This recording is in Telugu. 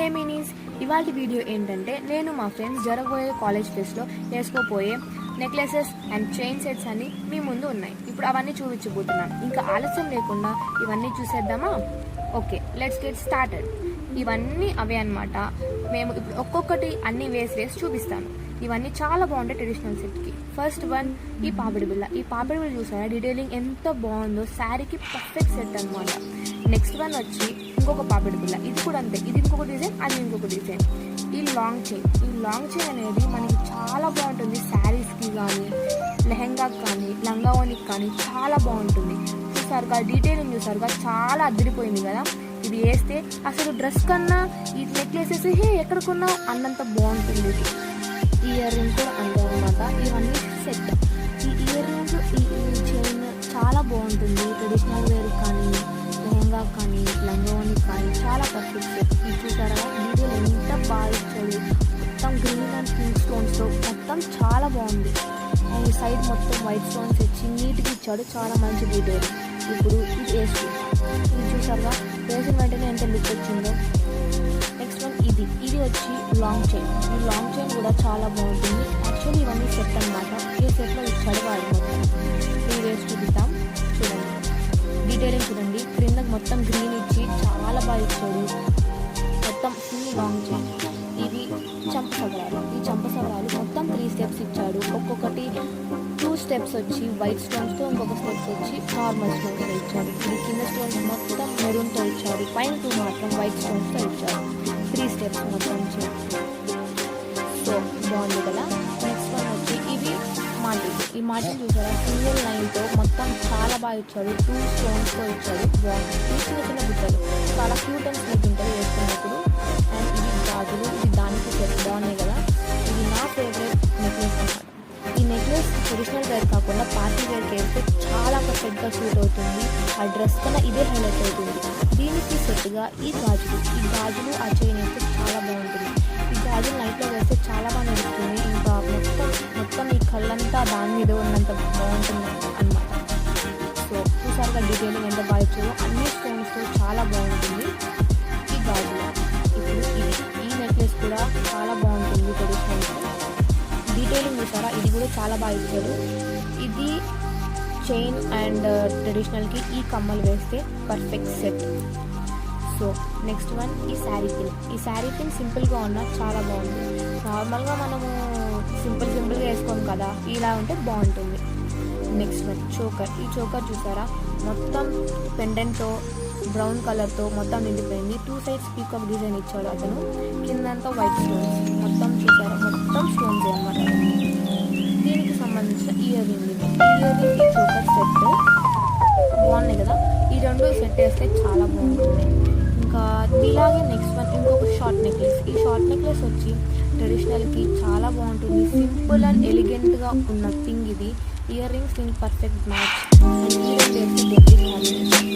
హే మినీస్ ఇవాళ వీడియో ఏంటంటే నేను మా ఫ్రెండ్స్ జరగబోయే కాలేజ్ ఫెస్ట్లో వేసుకోపోయే నెక్లెసెస్ అండ్ చైన్ సెట్స్ అన్ని మీ ముందు ఉన్నాయి. ఇప్పుడు అవన్నీ చూపించబోతున్నాను. ఇంకా ఆలస్యం లేకుండా ఇవన్నీ చూసేద్దామా? ఓకే లెట్స్ గెట్ స్టార్టెడ్ ఇవన్నీ అవే అనమాట మేము ఇప్పుడు ఒక్కొక్కటి అన్ని వేసి వేసి చూపిస్తాను. ఇవన్నీ చాలా బాగుంటాయి ట్రెడిషనల్ సెట్కి ఫస్ట్ వన్ ఈ పాపిడి బిళ్ళ. ఈ పాపిడి బిళ్ళ చూసారా? డీటెయిలింగ్ ఎంత బాగుందో. శారీకి పర్ఫెక్ట్ సెట్ అనమాట నెక్స్ట్ వన్ వచ్చి ఇంకొక పాపిడి బిల్ల ఇది కూడా అంతే. ఇది ఇంకొక డిజైన్ అది ఇంకొక డిజైన్ ఈ లాంగ్ చైన్ ఈ లాంగ్ చైన్ అనేది మనకి చాలా బాగుంటుంది. శారీస్కి కానీ లెహెంగాకి కానీ లంగావోనికి కానీ చాలా బాగుంటుంది. చూసారుగా డీటెయిలింగ్ చూసారుగా చాలా అదిరిపోయింది కదా. ఇది వేస్తే అసలు డ్రెస్ కన్నా ఈ నెక్లెస్ వేసి హే ఎక్కడ కొన్నావు? అన్నంత బాగుంటుంది. ఇది ఈ ఇయర్ రింగ్ కూడా అంతే అనమాట ఇవన్నీ సెట్ ఈ ఇయర్ రింగ్స్ ఈ చైన్ చాలా బాగుంటుంది. ట్రెడిషనల్ వేర్ కానీ లెహంగా కానీ లంగోని కానీ చాలా పర్ఫెక్ట్ చూసారా? వీడియో ఎంత బాగా ఇచ్చాడు. మొత్తం గ్రీన్ అండ్ పింక్ స్టోన్స్తో మొత్తం చాలా బాగుంది. ఈ సైడ్ మొత్తం వైట్ స్టోన్స్ ఇచ్చి నీట్గా ఇచ్చాడు. చాలా మంచి డీటెయిల్ ఇప్పుడు ఇది వేసి ఇది చూసారుగా వేసిన వెంటనే ఎంత లుక్ వచ్చిందో. నెక్స్ట్ వన్ ఇది. ఇది వచ్చి లాంగ్ చైన్ ఈ లాంగ్ చైన్ కూడా చాలా బాగుంటుంది. యాక్చువల్లీ ఇవన్నీ సెట్ అనమాట ఈ సెట్లో ఇచ్చాడు వాడు. మొత్తం త్రీ వేస్ చూపిద్దాం. డీటెయిలింగ్ చూడండి. క్రింద మొత్తం గ్రీన్ ఇచ్చి చాలా బాగా ఇచ్చాడు. మొత్తం ఫుల్ బాగుంది ఇది చంప సవరాలు. ఈ చంప సవరాలు మొత్తం త్రీ స్టెప్స్ ఇచ్చాడు. ఒక్కొక్కటి టూ స్టెప్స్ వచ్చి వైట్ స్టోన్స్తో ఇంకొక స్టెప్స్ వచ్చి నార్మల్ స్టోన్స్తో ఇచ్చాడు. ఇది కింద స్టోన్స్ మొత్తం మెరూన్తో ఇచ్చాడు. పైన టూ మాత్రం వైట్ స్టోన్స్తో ఇచ్చాడు. త్రీ స్టెప్స్ మొత్తం సో బాగుంది కదా? ఈ మాటలు చూసారా సింగిల్ లైన్తో మొత్తం చాలా బాగా ఇచ్చాడు. టూ స్టోన్స్తో ఇచ్చాడు బాగుంది ఈ చిన్న చిన్న బుట్టలు. చాలా క్యూట్ అండ్ స్వీట్ ఉంటుంది వేసుకున్నప్పుడు. అండ్ ఇది గాజులు ఇది దానికి సెట్ బాగున్నాయి కదా. ఇది నా ఫేవరెట్ నెక్లెస్ అన్నమాట. ఈ నెక్లెస్ ట్రెడిషనల్ వేర్ కాకుండా పార్టీ వేర్కి వేస్తే చాలా పర్ఫెక్ట్గా సూట్ అవుతుంది. ఆ డ్రెస్ కన్నా ఇదే హైలైట్ అవుతుంది. దీనికి సెట్గా ఈ గాజులు. ఈ గాజులు ఆ చైన్ వేస్తే చాలా బాగుంటుంది. అది గాజులు నైట్లో వేస్తే చాలా బాగా నడుస్తుంది. ఇంకా మొత్తం మొత్తం ఈ కళ్ళంతా దాని మీద ఉన్నంత బాగుంటుంది అనమాట సో ఒక్కసారిగా డీటెయిలింగ్ ఎంత బాగా ఇచ్చారో? అన్ని స్టోన్స్తో చాలా బాగుంటుంది. ఈ గాజులు. ఇప్పుడు ఇది ఈ నెక్లెస్ కూడా చాలా బాగుంటుంది ట్రెడిషనల్ డీటెయిలింగ్ చూసారా? ఇది కూడా చాలా బాగా ఇచ్చారు. ఇది చైన్ అండ్ ట్రెడిషనల్కి ఈ కమ్మలు వేస్తే perfect set so next one ఈ శారీ పిన్ ఈ శారీ పిన్ సింపుల్గా ఉన్నా చాలా బాగుంది. నార్మల్గా మనము సింపుల్ సింపుల్గా వేసుకోము కదా ఇలా ఉంటే బాగుంటుంది. Next one choker. ఈ చోకర్ చూసారా? మొత్తం పెండెంట్తో బ్రౌన్ కలర్తో మొత్తం నిండిపోయింది. టూ సైడ్స్ పీకాక్ డిజైన్ ఇచ్చాడు అతను. కిందంతా వైట్ స్టోన్స్. మొత్తం చూసారా? మొత్తం స్టోన్స్ అనమాట దీనికి సంబంధించిన ear ring ear ring choker set. బాగున్నాయి కదా? ఈ రెండు సెట్ వేస్తే చాలా బాగుంటుంది. ఇంకా ఇలాగే నెక్స్ట్ వన్ ఇంకొక షార్ట్ నెక్లెస్ ఈ షార్ట్ నెక్లెస్ వచ్చి ట్రెడిషనల్కి చాలా బాగుంటుంది. సింపుల్ అండ్ ఎలిగెంట్గా ఉన్న థింగ్ ఇది. ఇయర్ రింగ్స్ దీనికి పర్ఫెక్ట్ మ్యాచ్ అండ్ ఈ రెండు కాంబినేషన్